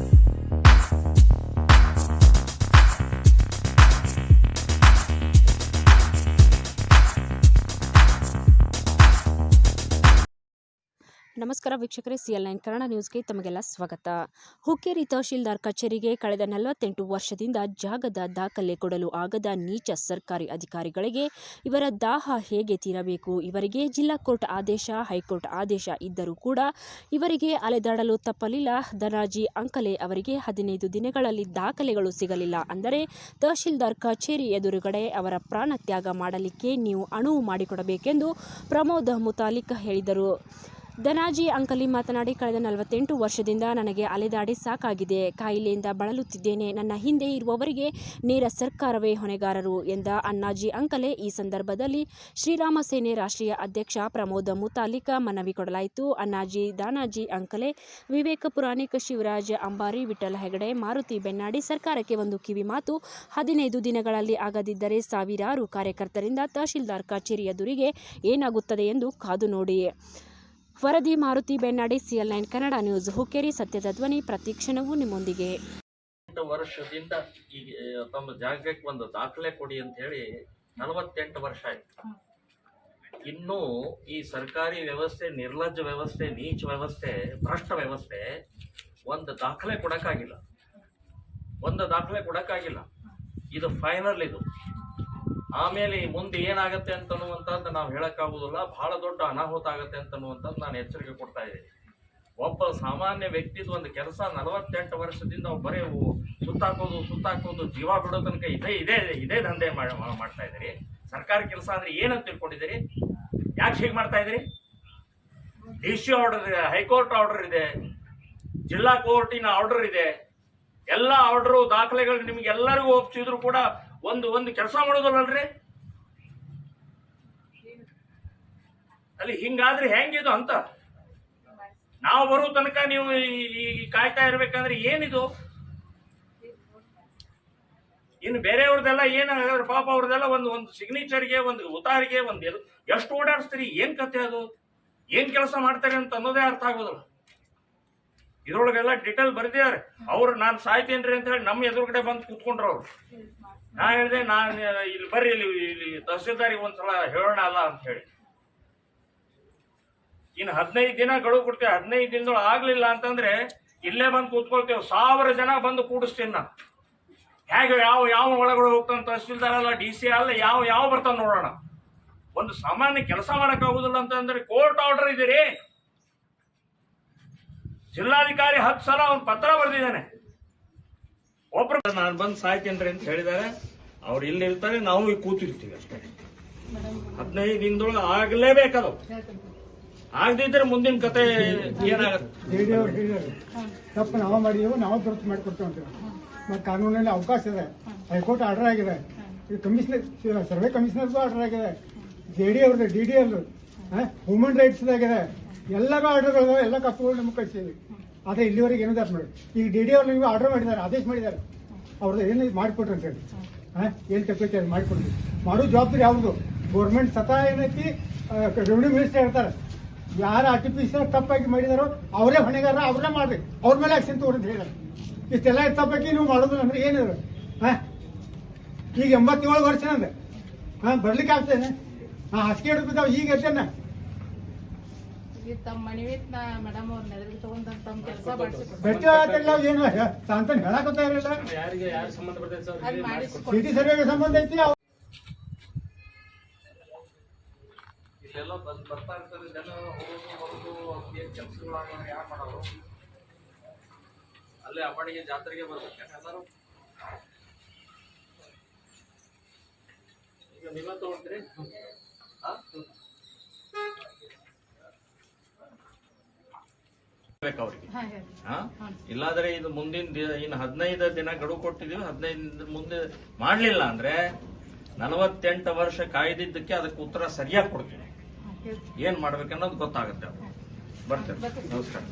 Thank you. ನಮಸ್ಕಾರ ವೀಕ್ಷಕರೇ C L nine Kannada ನ್ಯೂಸ್ಗೆ ತಮಗೆಲ್ಲ ಸ್ವಾಗತ. ಹುಕ್ಕೇರಿ ತಹಶೀಲ್ದಾರ್ ಕಚೇರಿಗೆ ಕಳೆದ ನಲವತ್ತೆಂಟು ವರ್ಷದಿಂದ ಜಾಗದ ದಾಖಲೆ ಕೊಡಲು ಆಗದ ನೀಚ ಸರ್ಕಾರಿ ಅಧಿಕಾರಿಗಳಿಗೆ ಇವರ ದಾಹ ಹೇಗೆ ತೀರಬೇಕು? ಇವರಿಗೆ ಜಿಲ್ಲಾ ಕೋರ್ಟ್ ಆದೇಶ, ಹೈಕೋರ್ಟ್ ಆದೇಶ ಇದ್ದರೂ ಕೂಡ ಇವರಿಗೆ ಅಲೆದಾಡಲು ತಪ್ಪಲಿಲ್ಲ. ಧನಾಜಿ ಅಂಕಲೆ ಅವರಿಗೆ ಹದಿನೈದು ದಿನಗಳಲ್ಲಿ ದಾಖಲೆಗಳು ಸಿಗಲಿಲ್ಲ. ಅಂದರೆ ತಹಶೀಲ್ದಾರ್ ಕಚೇರಿ ಎದುರುಗಡೆ ಅವರ ಪ್ರಾಣ ತ್ಯಾಗ ಮಾಡಲಿಕ್ಕೆ ನೀವು ಅಣುವು ಮಾಡಿಕೊಡಬೇಕೆಂದು ಪ್ರಮೋದ್ ಮುತಾಲಿಕ್ ಹೇಳಿದರು. ಧನಾಜಿ ಅಂಕಲಿ ಮಾತನಾಡಿ, ಕಳೆದ ನಲವತ್ತೆಂಟು ವರ್ಷದಿಂದ ನನಗೆ ಅಲೆದಾಡಿ ಸಾಕಾಗಿದೆ. ಕಾಯಿಲೆಯಿಂದ ಬಳಲುತ್ತಿದ್ದೇನೆ. ನನ್ನ ಹಿಂದೆ ಇರುವವರಿಗೆ ನೇರ ಸರ್ಕಾರವೇ ಹೊಣೆಗಾರರು ಎಂದ ಅಣ್ಣಾಜಿ ಅಂಕಲೆ. ಈ ಸಂದರ್ಭದಲ್ಲಿ ಶ್ರೀರಾಮ ಸೇನೆ ರಾಷ್ಟ್ರೀಯ ಅಧ್ಯಕ್ಷ ಪ್ರಮೋದ ಮುತಾಲಿಕ ಮನವಿ ಕೊಡಲಾಯಿತು. ಅಣ್ಣಾಜಿ, ದಾನಾಜಿ ಅಂಕಲೆ, ವಿವೇಕ ಪುರಾಣಿಕ ಶಿವರಾಜ ಅಂಬಾರಿ ವಿಠಲ ಹೆಗಡೆ, ಮಾರುತಿ ಬೆನ್ನಾಡಿ ಸರ್ಕಾರಕ್ಕೆ ಒಂದು ಕಿವಿ ಮಾತು. ಹದಿನೈದು ದಿನಗಳಲ್ಲಿ ಆಗದಿದ್ದರೆ ಸಾವಿರಾರು ಕಾರ್ಯಕರ್ತರಿಂದ ತಹಶೀಲ್ದಾರ್ ಕಚೇರಿ ಎದುರಿಗೆ ಏನಾಗುತ್ತದೆ ಎಂದು ಕಾದು ನೋಡಿ. ವರದಿ Maruti Bennadi CL nine Kannada news Hukkeri ಸತ್ಯದ ಧ್ವನಿ ಪ್ರತಿಕ್ಷಣವೂ ನಿಮ್ಮೊಂದಿಗೆ. ವರ್ಷದಿಂದ ಈಗ ತಮ್ಮ ಜಾಗಕ್ಕೆ ಒಂದು ದಾಖಲೆ ಕೊಡಿ ಅಂತ ಹೇಳಿ ನಲವತ್ತೆಂಟು ವರ್ಷ ಆಯ್ತು. ಇನ್ನೂ ಈ ಸರ್ಕಾರಿ ವ್ಯವಸ್ಥೆ, ನಿರ್ಲಜ್ಜ ವ್ಯವಸ್ಥೆ, ನೀಚ ವ್ಯವಸ್ಥೆ, ಭ್ರಷ್ಟ ವ್ಯವಸ್ಥೆ ಒಂದು ದಾಖಲೆ ಕೊಡಕ್ಕಾಗಿಲ್ಲ. ಒಂದು ದಾಖಲೆ ಕೊಡಕ್ಕಾಗಿಲ್ಲ. ಇದು ಫೈನಲ್ ಇದು. ಆಮೇಲೆ ಮುಂದೆ ಏನಾಗತ್ತೆ ಅಂತನ್ನುವಂಥದ್ದು ನಾವು ಹೇಳೋಕ್ಕಾಗೋದಿಲ್ಲ ಬಹಳ ದೊಡ್ಡ ಅನಾಹುತ ಆಗತ್ತೆ ಅಂತನ್ನುವಂಥದ್ದು ನಾನು ಎಚ್ಚರಿಕೆ ಕೊಡ್ತಾ ಇದ್ದೀನಿ. ಒಬ್ಬ ಸಾಮಾನ್ಯ ವ್ಯಕ್ತಿದು ಒಂದು ಕೆಲಸ ನಲವತ್ತೆಂಟು ವರ್ಷದಿಂದ ಅವ್ರು ಬರೀ ಸುತ್ತಾಕೋದು ಸುತ್ತಾಕೋದು, ಜೀವ ಬಿಡೋ ತನಕ ಇದೇ ಇದೇ ಇದೇ ದಂಧೆ ಮಾಡ್ತಾ ಇದ್ದೀರಿ. ಸರ್ಕಾರಿ ಕೆಲಸ ಅಂದ್ರೆ ಏನಂತ ತಿಳ್ಕೊಂಡಿದ್ದೀರಿ? ಯಾಕೆ ಹೀಗೆ ಮಾಡ್ತಾ ಇದ್ದೀರಿ? ಡಿ ಸಿ ಆರ್ಡರ್ ಇದೆ ಹೈಕೋರ್ಟ್ ಆರ್ಡರ್ ಇದೆ, ಜಿಲ್ಲಾ ಕೋರ್ಟಿನ ಆರ್ಡರ್ ಇದೆ. ಎಲ್ಲ ಆರ್ಡರು ದಾಖಲೆಗಳು ನಿಮ್ಗೆ ಎಲ್ಲರಿಗೂ ಒಪ್ಪಿಸಿದ್ರು ಕೂಡ ಒಂದು ಒಂದು ಕೆಲಸ ಮಾಡೋದಲ್ಲಲ್ರಿ? ಅಲ್ಲಿ ಹಿಂಗಾದ್ರೆ ಹೆಂಗಿದು ಅಂತ? ನಾವು ಬರೋ ತನಕ ನೀವು ಈ- ಕಾಯ್ತಾ ಇರ್ಬೇಕಂದ್ರೆ ಏನಿದು? ಇನ್ನು ಬೇರೆಯವ್ರದೆಲ್ಲ ಏನ ಪಾಪ ಅವ್ರದೆಲ್ಲ ಒಂದು ಒಂದು ಸಿಗ್ನೇಚರ್ಗೆ ಒಂದು ಉತಾರಿಗೆ ಒಂದು ಎಷ್ಟು ಓಡಾಡಿಸ್ತೀರಿ? ಏನ್ ಕತೆ ಅದು? ಏನ್ ಕೆಲಸ ಮಾಡ್ತಾರೆ ಅಂತ ಅನ್ನೋದೇ ಅರ್ಥ ಆಗೋದಿಲ್ಲ. ಇದ್ರೊಳಗೆಲ್ಲ ಡಿಟೇಲ್ ಬರ್ದಿದ್ದಾರೆ. ಅವ್ರು, ನಾನು ಸಾಯ್ತೇನ್ರಿ ಅಂತ ಹೇಳಿ ನಮ್ಮ ಎದುರುಗಡೆ ಬಂದು ಕೂತ್ಕೊಂಡ್ರು ಅವ್ರು. ನಾ ಹೇಳಿದೆ ನಾನು ಇಲ್ಲಿ ಬರ್ರಿ, ಇಲ್ಲಿ ಇಲ್ಲಿ ತಹಸೀಲ್ದಾರಿಗೆ ಒಂದ್ಸಲ ಹೇಳೋಣ ಅಲ್ಲ ಅಂತ ಹೇಳಿ. ಇನ್ನು ಹದಿನೈದು ದಿನ ಗಡುವು ಕೊಡ್ತೇವೆ, ಹದಿನೈದು ದಿನದೊಳಗೆ ಆಗ್ಲಿಲ್ಲ ಅಂತಂದ್ರೆ ಇಲ್ಲೇ ಬಂದು ಕೂತ್ಕೊಳ್ತೇವೆ. ಸಾವಿರ ಜನ ಬಂದು ಕೂಡಿಸ್ತೀನಿ ನಾ ಹೇಗೆ, ಯಾವ ಯಾವ ಒಳಗಡೆ ಹೋಗ್ತಾನೆ ತಹಸೀಲ್ದಾರ್ ಅಲ್ಲ, ಡಿ ಸಿ ಅಲ್ಲ, ಯಾವ ಯಾವ ಬರ್ತಾನೆ ನೋಡೋಣ. ಒಂದು ಸಾಮಾನ್ಯ ಕೆಲಸ ಮಾಡಕ್ ಆಗುದಿಲ್ಲ ಅಂತಂದ್ರೆ ಕೋರ್ಟ್ ಆರ್ಡರ್ ಇದೀರಿ. ಜಿಲ್ಲಾಧಿಕಾರಿ ಹತ್ತು ಸಲ ಒಂದು ಪತ್ರ ಬರೆದಿದ್ದಾನೆ. ಒಬ್ರು ನಾನು ಬಂದು ಸಾಯ್ತೇನ್ರಿ ಅಂತ ಹೇಳಿದಾರೆ. ಅವ್ರು ಇಲ್ಲಿ ಇರ್ತಾರೆ, ನಾವು ಈಗ ಕೂತಿರ್ತೀವಿ ಅಷ್ಟೇ. ಹದಿನೈದು ದಿನದೊಳಗೆ ಆಗ್ಲೇಬೇಕದು. ಆಗದಿದ್ರೆ ಮುಂದಿನ ಕತೆ ಏನಾಗುತ್ತೆ? ತಪ್ಪು ನಾವು ಮಾಡಿದೀವಿ, ನಾವು ದುರಸ್ತಿ ಮಾಡಿಕೊಡ್ತೇವೆ ಮತ್ತೆ ಕಾನೂನಲ್ಲಿ ಅವಕಾಶ ಇದೆ. ಹೈಕೋರ್ಟ್ ಆರ್ಡರ್ ಆಗಿದೆ. ಇದು ಕಮಿಷನರ್, ಸರ್ವೆ ಕಮಿಷನರ್ಗೂ ಆರ್ಡರ್ ಆಗಿದೆ. ಜೆ ಡಿ ಅವ್ರದ್ದು, ಡಿ ಡಿ ಅವ್ರದ್ದು ಹ್ಯೂಮನ್ ರೈಟ್ಸ್ ಆಗಿದೆ ಎಲ್ಲರೂ ಆರ್ಡರ್ಗಳು, ಎಲ್ಲ ಕಪ್ಪುಗಳು ನಮಗೆ ಕಳಿಸಿದ್ವಿ ಆದರೆ ಇಲ್ಲಿವರೆಗೆ ಏನೂ ಮಾಡಿ ಈಗ ಡಿ ಡಿ ಅವ್ರು ನಿಮಗೆ ಆರ್ಡರ್ ಮಾಡಿದ್ದಾರೆ, ಆದೇಶ ಮಾಡಿದ್ದಾರೆ. ಅವ್ರದ್ದು ಏನು ಮಾಡಿಕೊಟ್ರಿ ಅಂತ ಹೇಳಿ. ಹಾಂ, ಏನು ತಪ್ಪೈತೆ ಅದು ಮಾಡಿಕೊಡ್ರಿ. ಮಾಡೋ ಜವಾಬ್ದಾರಿ ಯಾವ್ದು? ಗೌರ್ಮೆಂಟ್ ಸತ ಏನೈತಿ ರೆವಿನ್ಯೂ ಮಿನಿಸ್ಟರ್ ಹೇಳ್ತಾರೆ ಯಾರು ಆರ್ಟಿಫಿಷಿಯಲ್ ತಪ್ಪಾಗಿ ಮಾಡಿದಾರೋ ಅವರೇ ಹೊಣೆಗಾರ ಅವ್ರನ್ನೇ ಮಾಡ್ರಿ. ಅವ್ರ ಮೇಲೆ ಆಕ್ಷನ್ ತಗೋರಿ ಅಂತ ಹೇಳಿದಾರೆ. ಇಷ್ಟೆಲ್ಲ ತಪ್ಪಾಗಿ ನೀವು ಮಾಡೋದು ಅಂದ್ರೆ ಏನಿದ್ರು ಹಾ? ಈಗ ಎಂಬತ್ತೇಳು ವರ್ಷ ಅಂದ್ರೆ ಹಾ, ಬರ್ಲಿಕ್ಕೆ ಆಗ್ತೇನೆ ಹಾ ಹಾಸಿಗೆ ಹಿಡಿದ್ಬಿದ್ದಾವ ಈಗ ಎದ್ದೇನ. ತಮ್ಮ ಮಣಿವಿತ್ ನಾ ಮೇಡಮ್ ಅವ್ರ ತಗೊಂಡ್ ತಮ್ಮ ಕೆಲಸ ಆತಲ್ಲ ಏನು ಅಂತ ಹೇಳಕತ್ತಾ ಇರಲಿಲ್ಲ? ಅದ್ ಸರ್ ಸಿಟಿ ಸರ್ವೆಗೆ ಸಂಬಂಧ ಐತಿ ಅವ್- ಇಲ್ಲೆಲ್ಲ ಬಂದ್ ಬರ್ತಾ ಇರ್ತಾರೆ ಜನ ಹೋಗೋದು ಬರೋದು ಏನ್ ಕೆಲಸಗಳಾಗ ಯಾರು ಮಾಡೋರು? ಅಲ್ಲೇ ಅಮ್ಮಡಿಗೆ ಜಾತ್ರೆಗೆ ಬರ್ಬೇಕು ಎಲ್ಲರೂ ಈಗ ನೀವೇ ತಗೊಂಡ್ರಿ ಹಾ? ಅವ್ರಿಗೆ? ಇಲ್ಲಾದ್ರೆ ಇದು ಮುಂದಿನ ಇನ್ನು ಹದಿನೈದು ದಿನ ಗಡುವು ಕೊಟ್ಟಿದೀವಿ ಹದಿನೈದು ಮುಂದೆ ಮಾಡ್ಲಿಲ್ಲ ಅಂದ್ರೆ ನಲವತ್ತೆಂಟು ವರ್ಷ ಕಾಯ್ದಿದ್ದಕ್ಕೆ ಅದಕ್ಕೆ ಉತ್ತರ ಸರಿಯಾಗಿ ಹೇಳಿ ಏನ್ ಮಾಡ್ಬೇಕನ್ನೋದು ಗೊತ್ತಾಗುತ್ತೆ ಬರ್ತೇನೆ. ನಮಸ್ಕಾರ.